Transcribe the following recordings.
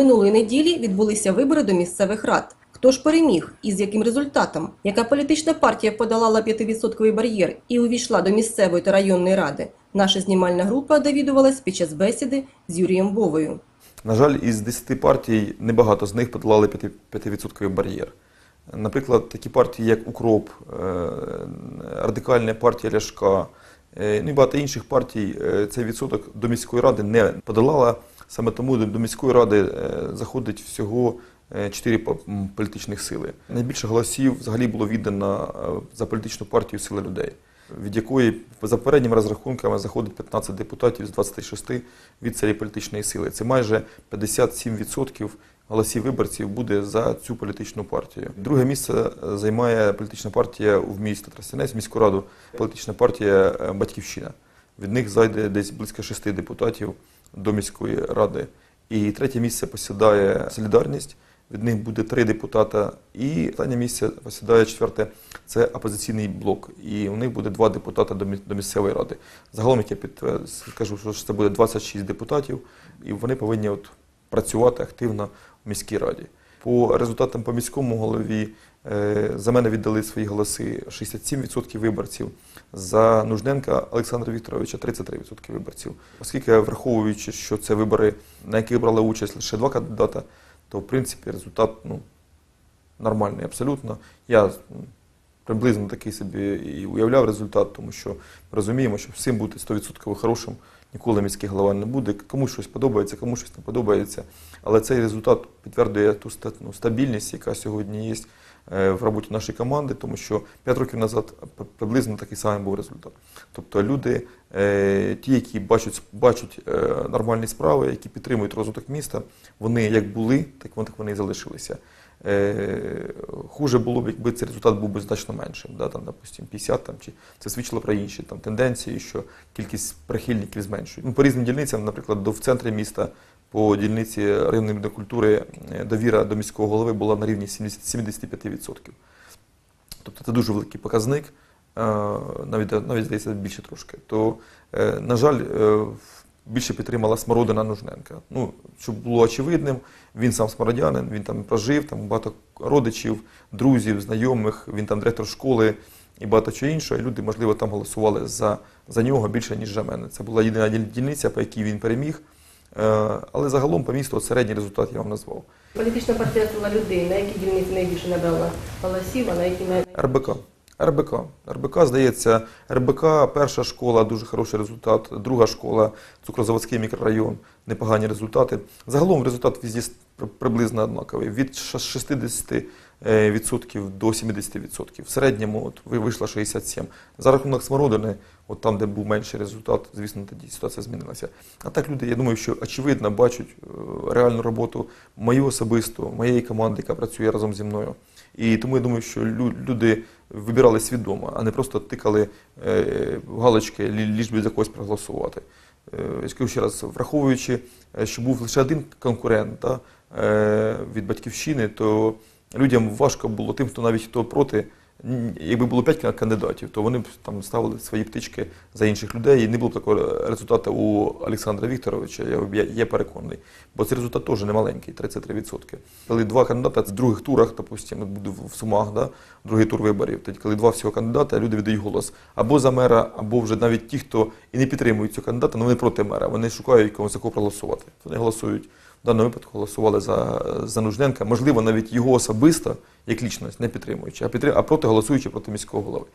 Минулої неділі відбулися вибори до місцевих рад. Хто ж переміг і з яким результатом? Яка політична партія подолала 5% бар'єр і увійшла до місцевої та районної ради? Наша знімальна група довідувалась під час бесіди з Юрієм Вовою. На жаль, із 10 партій небагато з них подолали 5% 5% бар'єр. Наприклад, такі партії, як Укроп, е, Радикальна партія Ляшка, е, ну і багато інших партій е, цей відсоток до міської ради не подолала. Саме тому до міської ради е, заходить всього 4 політичних сили. Найбільше голосів взагалі було віддано е, за політичну партію Сила людей, від якої за попередніми розрахунками заходить 15 депутатів з 26 від цієї політичної сили. Це майже 57% голосів виборців буде за цю політичну партію. Друге місце е, займає політична партія в місті Тростянець, міську раду, політична партія е, Батьківщина. Від них зайде десь близько шести депутатів до міської ради. І третє місце посідає Солідарність. Від них буде три депутата. І останнє місце посідає четверте це опозиційний блок. І у них буде два депутати до мі- до місцевої ради. Загалом, я підтвер- скажу, що це буде 26 депутатів, і вони повинні от працювати активно в міській раді. По результатам по міському голові е, за мене віддали свої голоси 67% виборців, за Нужненка Олександра Вікторовича 33% виборців. Оскільки враховуючи, що це вибори, на яких брали участь лише два кандидата, то в принципі результат ну, нормальний абсолютно. Я приблизно такий собі і уявляв результат, тому що ми розуміємо, що всім бути 100% хорошим ніколи міський голова не буде. Комусь щось подобається, комусь щось не подобається. Але цей результат підтверджує ту ну, стабільність, яка сьогодні є в роботі нашої команди, тому що 5 років назад приблизно такий самий був результат. Тобто люди, е, ті, які бачать, бачать е, нормальні справи, які підтримують розвиток міста, вони як були, так вони, і залишилися. Е, Хуже було б, якби цей результат був би значно меншим, да, там, допустим, 50, там, чи це свідчило про інші там, тенденції, що кількість прихильників зменшує. Ну, по різним дільницям, наприклад, до, в центрі міста, по дільниці районної відділу культури е, довіра до міського голови була на рівні 70 75%. Тобто це дуже великий показник, е, навіть, навіть здається, більше трошки. То, е, на жаль, більше підтримала Смородина Нужненка. Ну, щоб було очевидним, він сам смородянин, він там прожив, там багато родичів, друзів, знайомих, він там директор школи і багато чого іншого. І люди, можливо, там голосували за, за нього більше, ніж за мене. Це була єдина дільниця, по якій він переміг. Е, Але загалом по місту середній результат я вам назвав. Політична партія «Сила людей» на якій дільниці найбільше набрала голосів, а на якій най... РБК. РБК. РБК, здається, РБК, перша школа, дуже хороший результат, друга школа, Цукрозаводський мікрорайон, непогані результати. Загалом результат везде с- приблизно однаковий. Від ша- 60% е, відсотків до 70%. В середньому от, ви- вийшло 67%. За рахунок смородини, от там, де був менший результат, звісно, тоді ситуація змінилася. А так люди, я думаю, що очевидно бачать е, реальну роботу мою особисту, моєї команди, яка працює разом зі мною. І тому я думаю, що люди вибирали свідомо, а не просто тикали е, галочки, лі- ліж би за когось проголосувати. Е, Я скажу ще раз, враховуючи, е, що був лише один конкурент да, е, від батьківщини, то людям важко було тим, хто навіть хто проти. Якби було п'ять кандидатів, то вони б там ставили свої птички за інших людей, і не було б такого результату у Олександра Вікторовича, я, я, переконаний. Бо цей результат теж не маленький, 33%. Коли два кандидата в других турах, допустимо, буде в Сумах, да, другий тур виборів, тоді коли два всього кандидата, люди віддають голос або за мера, або вже навіть ті, хто і не підтримують цього кандидата, але вони проти мера. Вони шукають когось за кого проголосувати. Вони голосують. В даному випадку голосували за, за Нужденка, можливо, навіть його особисто, як лічність, не підтримуючи, а, підтрим... а проти голосуючи проти міського голови.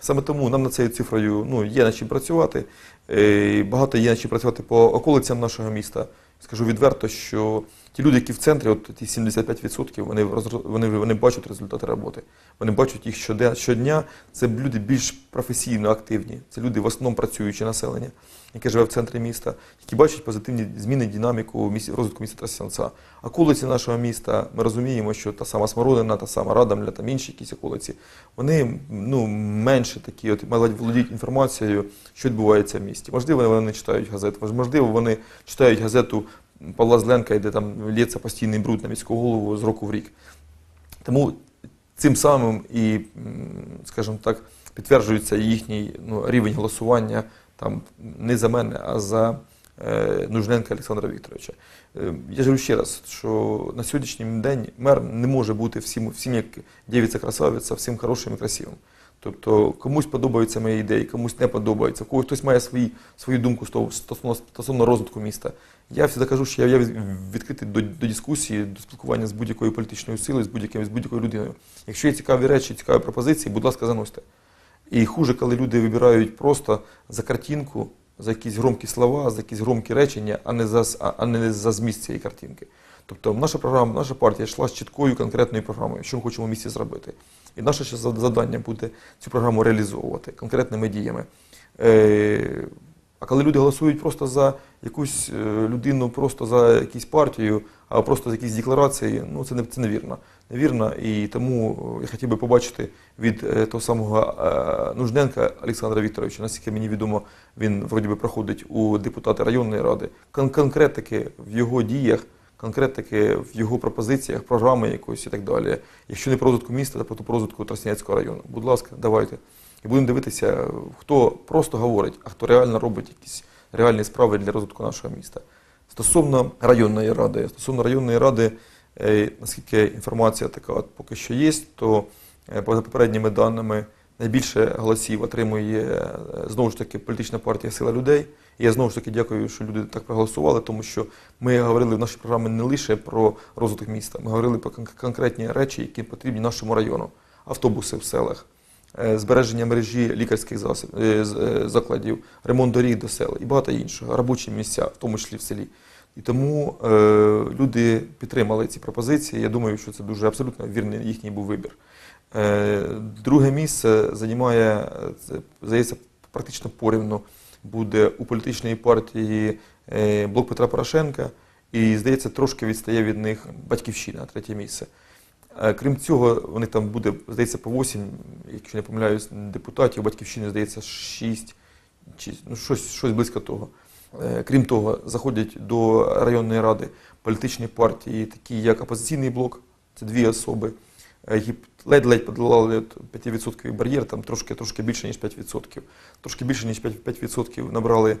Саме тому нам над цією цифрою ну, є над чим працювати. Е, Багато є над чим працювати по околицям нашого міста. Скажу відверто, що ті люди, які в центрі, от ті 75%, вони, вони, вони бачать результати роботи. Вони бачать їх щодня, щодня. Це люди більш професійно активні. Це люди в основному працюючі населення, яке живе в центрі міста, які бачать позитивні зміни, динаміку розвитку міста Тростянця. Околиці нашого міста, ми розуміємо, що та сама Смородина, та сама Радомля, там інші якісь околиці, вони ну, менше такі, от, володіють інформацією, що відбувається в місті. Можливо, вони не читають газет, можливо, вони читають газету Павла Зленка, де там лється постійний бруд на міську голову з року в рік. Тому цим самим і, скажімо так, підтверджується їхній ну, рівень голосування там не за мене, а за е, Нужненка Олександра Вікторовича. Е, Я ж ще раз, що на сьогоднішній день мер не може бути всім, всім як дівиця красавиця, всім хорошим і красивим. Тобто комусь подобаються мої ідеї, комусь не подобаються, когось хтось має свої, свою думку стосовно розвитку міста. Я завжди кажу, що я, відкритий до, до дискусії, до спілкування з будь-якою політичною силою, з будь-яким з будь-якою людиною. Якщо є цікаві речі, цікаві пропозиції, будь ласка, заносьте. І хуже, коли люди вибирають просто за картинку, за якісь громкі слова, за якісь громкі речення, а не за, а- не за зміст цієї картинки. Тобто наша програма, наша партія йшла з чіткою конкретною програмою, що ми хочемо в місті зробити. І наше ще завдання буде цю програму реалізовувати конкретними діями. А коли люди голосують просто за якусь е, людину, просто за якусь партію, а просто за якісь декларації, ну це не це невірно. Невірно, і тому е, я хотів би побачити від е, того самого Нужденка Олександра Вікторовича, наскільки мені відомо, він вроді би проходить у депутати районної ради, кон- конкретики в його діях, конкретики в його пропозиціях, програми якоїсь і так далі. Якщо не по розвитку міста, то по розвитку Тростянецького району. Будь ласка, давайте. І будемо дивитися, хто просто говорить, а хто реально робить якісь реальні справи для розвитку нашого міста. Стосовно районної ради, стосовно районної ради, е, наскільки інформація така поки що є, то е, по попередніми даними найбільше голосів отримує е, знову ж таки політична партія Сила людей. І я знову ж таки дякую, що люди так проголосували, тому що ми говорили в нашій програмі не лише про розвиток міста, ми говорили про конкретні речі, які потрібні нашому району, автобуси в селах, е, збереження мережі лікарських засоб, е, закладів, ремонт доріг до сел і багато іншого, робочі місця, в тому числі в селі. І тому е, люди підтримали ці пропозиції. Я думаю, що це дуже абсолютно вірний їхній був вибір. Е, друге місце займає, це, здається, практично порівну буде у політичної партії е, Блок Петра Порошенка. І, здається, трошки відстає від них батьківщина, третє місце. Е, Крім цього, вони там буде, здається, по 8, якщо не помиляюсь, депутатів, батьківщини, здається, 6, чи ну, щось, щось близько того. Крім того, заходять до районної ради політичні партії, такі як опозиційний блок, це дві особи, ледь-ледь подолали 5% бар'єр, там трошки, трошки більше, ніж 5%. Трошки більше, ніж 5%, 5% набрали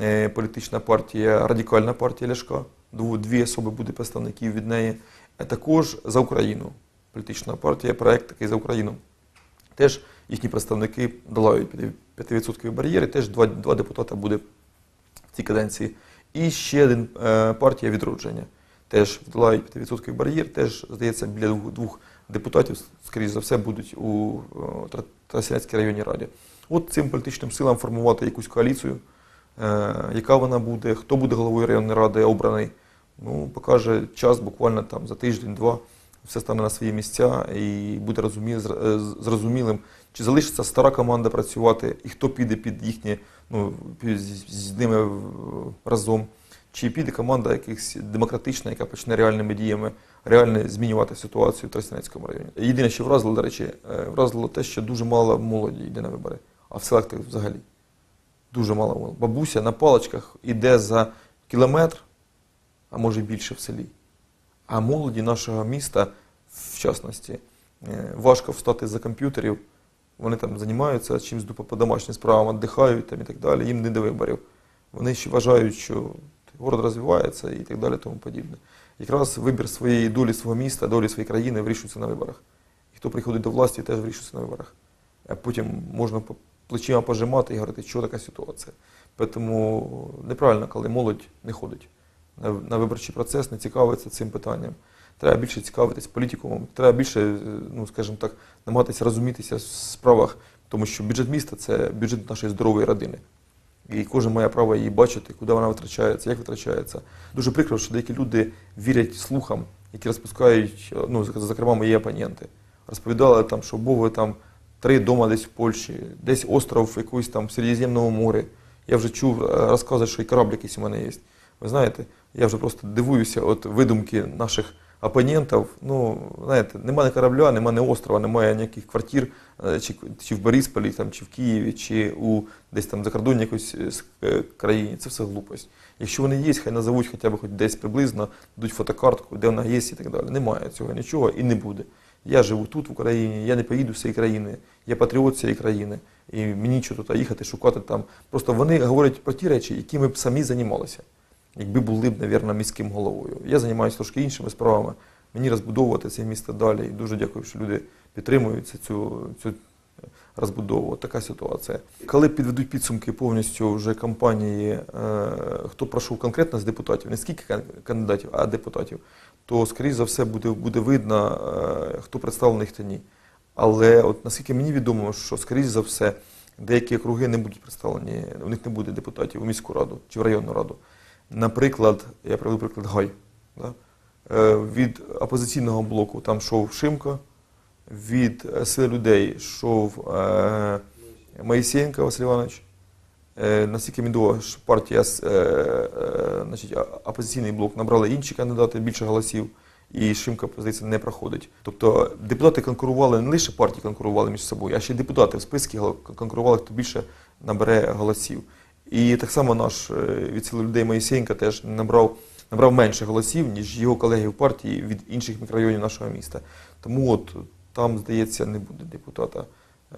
е, політична партія, радикальна партія Ляшка. Дві особи буде представників від неї. А також за Україну. Політична партія, проект такий за Україну. Теж їхні представники долають 5% бар'єри, теж два, два депутата буде в цій каденції. І ще один е, партія відродження. Теж долають 5% бар'єр, теж, здається, біля двох депутатів, скоріш за все, будуть у е, Тра- Тростянецькій районній раді. От цим політичним силам формувати якусь коаліцію, е, яка вона буде, хто буде головою районної ради обраний. Ну, покаже час буквально там за тиждень-два, все стане на свої місця і буде е, зрозумілим, чи залишиться стара команда працювати, і хто піде під їхні, ну, з ними разом, чи піде команда якихось демократична, яка почне реальними діями реально змінювати ситуацію в Тростянецькому районі. Єдине, що вразило, до речі, е, вразило те, що дуже мало молоді йде на вибори, а в селах так взагалі. Дуже мало молоді. Бабуся на паличках йде за кілометр, а може більше в селі. А молоді нашого міста, в частності, е, важко встати за комп'ютерів. Вони там займаються чимось по домашнім справам, віддихають там і так далі. Їм не до виборів. Вони ще вважають, що город розвивається і так далі, тому подібне. Якраз вибір своєї долі свого міста, долі своєї країни вирішується на виборах. І хто приходить до власті, теж вирішується на виборах. А потім можна плечима пожимати і говорити, що така ситуація. Тому неправильно, коли молодь не ходить на, виборчий процес, не цікавиться цим питанням. Треба більше цікавитись політикумом, треба більше, е, ну скажімо так, намагатися розумітися в справах, тому що бюджет міста це бюджет нашої здорової родини. І кожен має право її бачити, куди вона витрачається, як витрачається. Дуже прикро, що деякі люди вірять слухам, які розпускають, е, ну, зокрема, мої опоненти. Розповідали там, що Богу там три дома десь в Польщі, десь остров в якомусь там в Середземному морі. Я вже чув е, розкази, що і корабль якийсь у мене є. Ви знаєте, я вже просто дивуюся от видумки наших опонентів. Ну, знаєте, немає корабля, немає ні острова, немає ніяких квартир, е, чи, чи в Борисполі, там, чи в Києві, чи у десь там закордонній якоїсь е, е, країні. Це все глупость. Якщо вони є, хай назовуть хоча б хоч десь приблизно, дадуть фотокартку, де вона є і так далі. Немає цього нічого і не буде. Я живу тут, в Україні, я не поїду з цієї країни, я патріот цієї країни, і мені що тут їхати, шукати там. Просто вони говорять про ті речі, які ми б самі займалися, якби були б, мабуть, міським головою. Я займаюся трошки іншими справами. Мені розбудовувати це місто далі. І дуже дякую, що люди підтримують цю, цю розбудову. Така ситуація. Коли підведуть підсумки повністю вже кампанії, е, хто пройшов конкретно з депутатів, не скільки кандидатів, а депутатів, то скоріш за все буде, буде видно, е, хто представлений, хто ні. Але от наскільки мені відомо, що скоріш за все деякі округи не будуть представлені, у них не буде депутатів у міську раду чи в районну раду. Наприклад, я приведу приклад Гай. Да? Е, Від опозиційного блоку там йшов Шимко, від сили людей йшов е, Моїсеєнко Василь Іванович. Е, Наскільки мені що партія, е, е, значить, опозиційний блок набрали інші кандидати, більше голосів, і Шимко, здається, не проходить. Тобто депутати конкурували, не лише партії конкурували між собою, а ще депутати в списку конкурували, хто більше набере голосів. І так само наш е, від сили людей Моїсеєнко теж набрав, набрав менше голосів, ніж його колеги в партії від інших мікрорайонів нашого міста. Тому от там, здається, не буде депутата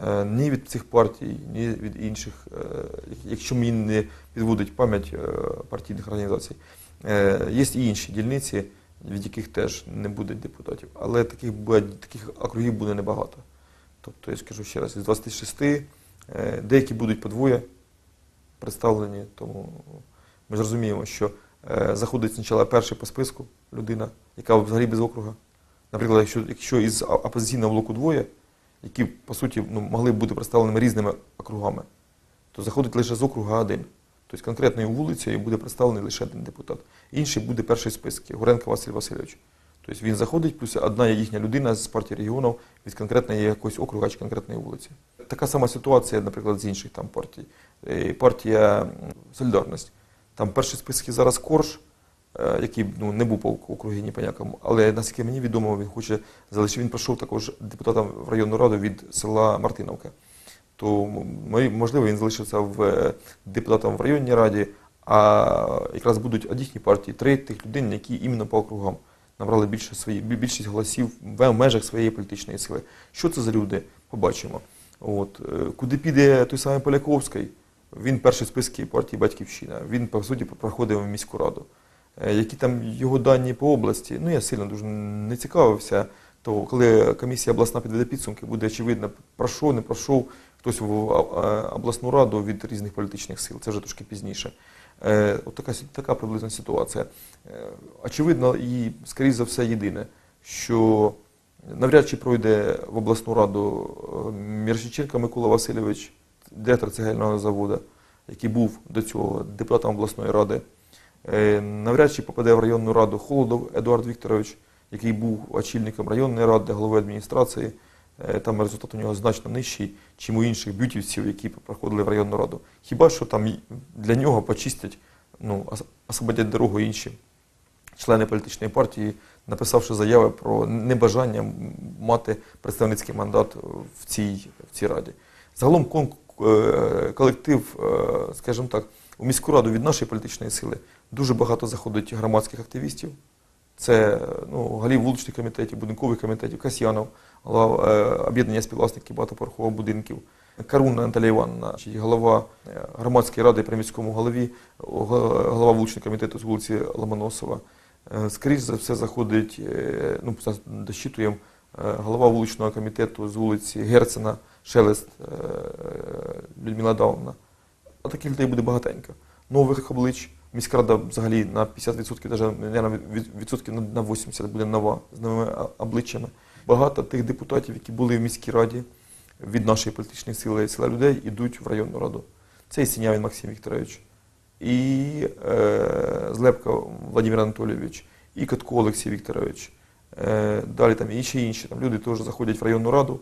е, ні від цих партій, ні від інших, е, якщо мені не підводить пам'ять партійних організацій. Є і інші дільниці, від яких теж не буде депутатів. Але таких, таких округів буде небагато. Тобто, я скажу ще раз, із 26 е, деякі будуть по двоє представлені, тому ми ж розуміємо, що е, заходить спочатку перший по списку людина, яка взагалі без округа. Наприклад, якщо, якщо із опозиційного блоку двоє, які по суті ну, могли б бути представленими різними округами, то заходить лише з округа один. Тобто конкретною вулицею буде представлений лише один депутат. Інший буде перший списки Горенко Василь Васильович. Тобто він заходить, плюс одна їхня людина з партії регіонів від конкретної якогось округа чи конкретної вулиці. Така сама ситуація, наприклад, з інших там партій. Е, Партія Солідарність. Там перші списки зараз Корж, е, який ну, не був по округі ні по якому, але наскільки мені відомо, він хоче залишити. Він пройшов також депутатом в районну раду від села Мартиновка. То можливо він залишився в е, депутатом в районній раді, а якраз будуть од партії три тих людей, які іменно по округам набрали більше свої, більшість голосів в межах своєї політичної сили. Що це за люди? Побачимо. От, е, куди піде той самий Поляковський? Він перший в списку партії Батьківщина. Він, по суті, проходив міську раду. Е, Які там його дані по області? Ну, я сильно дуже не цікавився. То коли комісія обласна підведе підсумки, буде очевидно, пройшов, не пройшов хтось в обласну раду від різних політичних сил. Це вже трошки пізніше. Е, От така, така приблизна ситуація. Е, Очевидно, і, скоріш за все, єдине, що навряд чи пройде в обласну раду Міршиченко Микола Васильович, директор цегельного заводу, який був до цього депутатом обласної ради. Е, Навряд чи попаде в районну раду Холодов Едуард Вікторович, який був очільником районної ради, головою адміністрації. Е, Там результат у нього значно нижчий, чим у інших бютівців, які проходили в районну раду. Хіба що там для нього почистять, ну, освободять дорогу інші члени політичної партії, написавши заяви про небажання мати представницький мандат в цій, в цій раді. Загалом колектив, е, скажімо так, у міську раду від нашої політичної сили дуже багато заходить громадських активістів. Це ну, голів вуличних комітетів, будинкових комітетів, Касьянов, голова е, об'єднання співвласників багатоповерхових будинків, Каруна Наталія Івановна, голова е, громадської ради при міському голові, голова вуличного комітету з вулиці Ломоносова. Е, Скоріше за все заходить, е, ну, е, голова вуличного комітету з вулиці Герцена, Шелест е, Людмила Давна. А таких людей буде багатенько. Нових облич. Міська рада взагалі на 50%, навіть на відсотків на- на 80% буде нова з новими обличчями. Багато тих депутатів, які були в міській раді від нашої політичної сили села людей, йдуть в районну раду. Це і Сінявін Максим Вікторович, і е, Злепко Владимир Анатолійович, і Катко Олексій Вікторович. Е, далі там і ще інші там люди теж заходять в районну раду,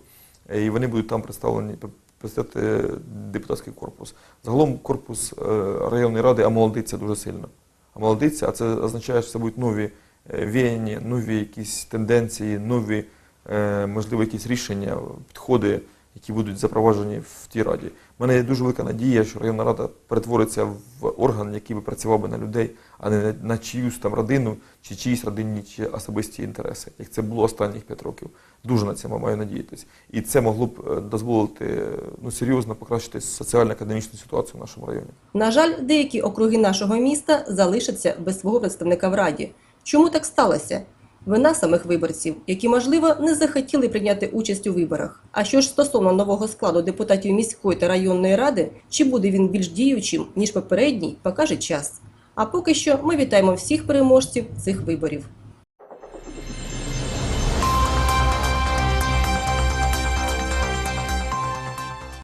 і вони будуть там представлені представити депутатський корпус. Загалом корпус е, районної ради омолодиться дуже сильно. Омолодиться, а це означає, що це будуть нові віяння, нові якісь тенденції, нові, е, можливо, якісь рішення, підходи, які будуть запроваджені в тій раді. У мене є дуже велика надія, що районна рада перетвориться в орган, який би працював би на людей, а не на- чиюсь там родину, чи чиїсь родинні, чи особисті інтереси, як це було останніх п'ять років. Дуже на це маю надіятися. І це могло б е, дозволити ну, серйозно покращити соціально-економічну ситуацію в нашому районі. На жаль, деякі округи нашого міста залишаться без свого представника в раді. Чому так сталося? Вина самих виборців, які, можливо, не захотіли прийняти участь у виборах. А що ж стосовно нового складу депутатів міської та районної ради, чи буде він більш діючим, ніж попередній, покаже час. А поки що ми вітаємо всіх переможців цих виборів.